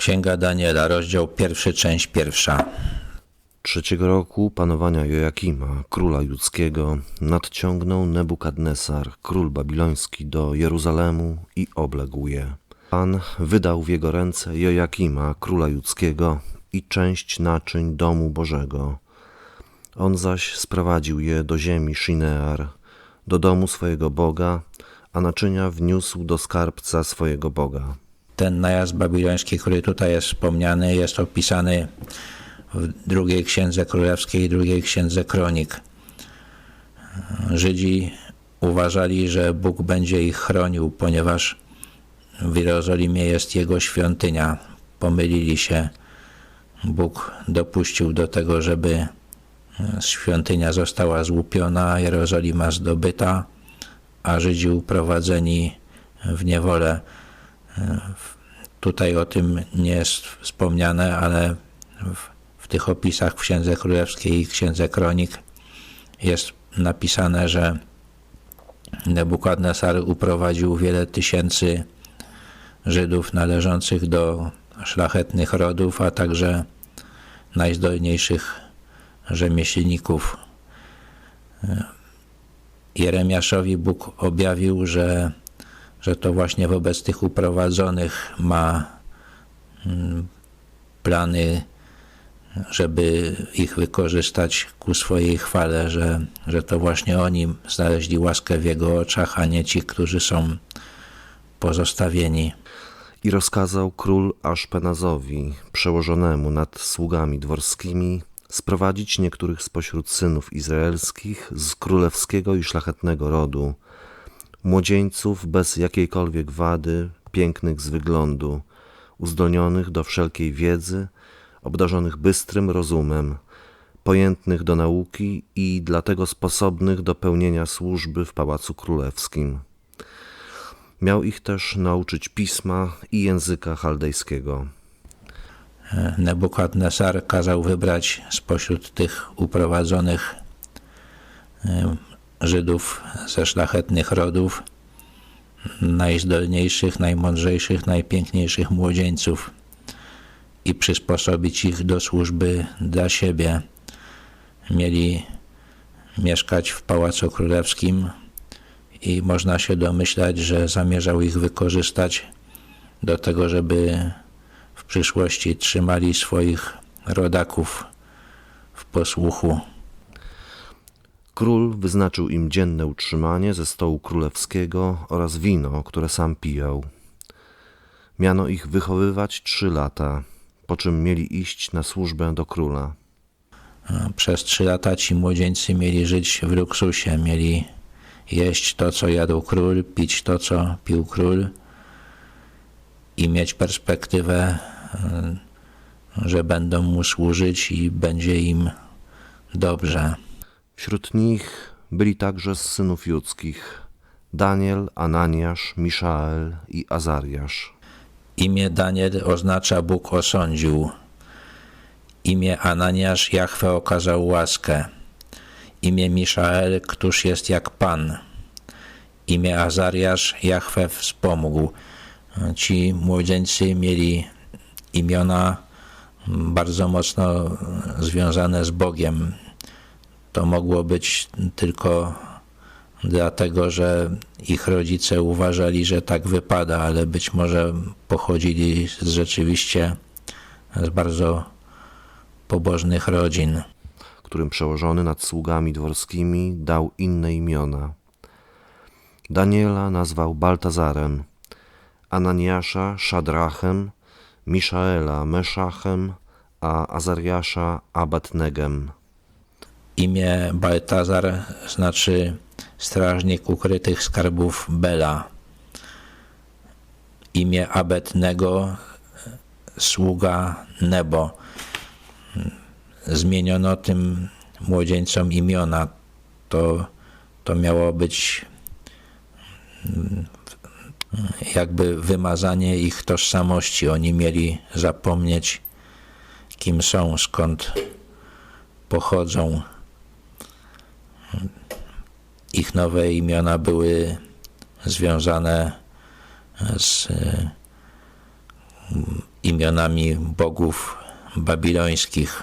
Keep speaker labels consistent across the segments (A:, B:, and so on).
A: Księga Daniela, rozdział pierwszy, część pierwsza.
B: Trzeciego roku panowania Joakima, króla judzkiego, nadciągnął Nebukadnesar, król babiloński, do Jeruzalemu i obległ je. Pan wydał w jego ręce Joakima, króla judzkiego, i część naczyń domu Bożego. On zaś sprowadził je do ziemi Shinear, do domu swojego Boga, a naczynia wniósł do skarbca swojego Boga.
A: Ten najazd babiloński, który tutaj jest wspomniany, jest opisany w drugiej księdze królewskiej, drugiej księdze kronik. Żydzi uważali, że Bóg będzie ich chronił, ponieważ w Jerozolimie jest Jego świątynia. Pomylili się. Bóg dopuścił do tego, żeby świątynia została złupiona, Jerozolima zdobyta, a Żydzi uprowadzeni w niewolę. Tutaj o tym nie jest wspomniane, ale w, w tych opisach w Księdze Królewskiej i Księdze Kronik jest napisane, że Nebukadnesar uprowadził wiele tysięcy Żydów należących do szlachetnych rodów, a także najzdolniejszych rzemieślników. Jeremiaszowi Bóg objawił, że, że to właśnie wobec tych uprowadzonych ma mm, plany, żeby ich wykorzystać ku swojej chwale, że, że to właśnie oni znaleźli łaskę w Jego oczach, a nie ci, którzy są pozostawieni.
B: I rozkazał król Aszpenazowi, przełożonemu nad sługami dworskimi, sprowadzić niektórych spośród synów izraelskich z królewskiego i szlachetnego rodu, młodzieńców bez jakiejkolwiek wady, pięknych z wyglądu, uzdolnionych do wszelkiej wiedzy, obdarzonych bystrym rozumem, pojętnych do nauki i dlatego sposobnych do pełnienia służby w pałacu królewskim. Miał ich też nauczyć pisma i języka chaldejskiego.
A: Nebukadnesar kazał wybrać spośród tych uprowadzonych e, Żydów ze szlachetnych rodów najzdolniejszych, najmądrzejszych, najpiękniejszych młodzieńców i przysposobić ich do służby dla siebie. Mieli mieszkać w Pałacu Królewskim i można się domyślać, że zamierzał ich wykorzystać do tego, żeby w przyszłości trzymali swoich rodaków w posłuchu.
B: Król wyznaczył im dzienne utrzymanie ze stołu królewskiego oraz wino, które sam pijał. Miano ich wychowywać trzy lata, po czym mieli iść na służbę do króla.
A: Przez trzy lata ci młodzieńcy mieli żyć w luksusie, mieli jeść to, co jadł król, pić to, co pił król i mieć perspektywę, e, że będą mu służyć i będzie im dobrze.
B: Wśród nich byli także z synów judzkich Daniel, Ananiasz, Miszael i Azariasz.
A: Imię Daniel oznacza Bóg osądził. Imię Ananiasz Jahwe okazał łaskę. Imię Miszael, któż jest jak Pan. Imię Azariasz Jahwe wspomógł. Ci młodzieńcy mieli imiona bardzo mocno związane z Bogiem. To mogło być tylko dlatego, że ich rodzice uważali, że tak wypada, ale być może pochodzili z rzeczywiście z bardzo pobożnych rodzin.
B: którym przełożony nad sługami dworskimi dał inne imiona. Daniela nazwał Baltazarem, Ananiasza Szadrachem, Miszaela Meszachem, a Azariasza Abednegem.
A: Imię Baltazar znaczy strażnik ukrytych skarbów Bela. Imię Abednego sługa Nebo. Zmieniono tym młodzieńcom imiona. To, to miało być mm, jakby wymazanie ich tożsamości. Oni mieli zapomnieć, kim są, skąd pochodzą. Ich nowe imiona były związane z imionami bogów babilońskich.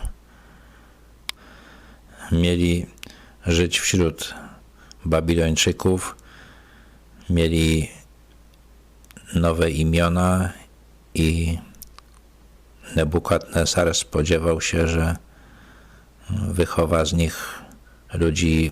A: Mieli żyć wśród Babilończyków, mieli nowe imiona i Nebukadnesar spodziewał się, że wychowa z nich ludzi,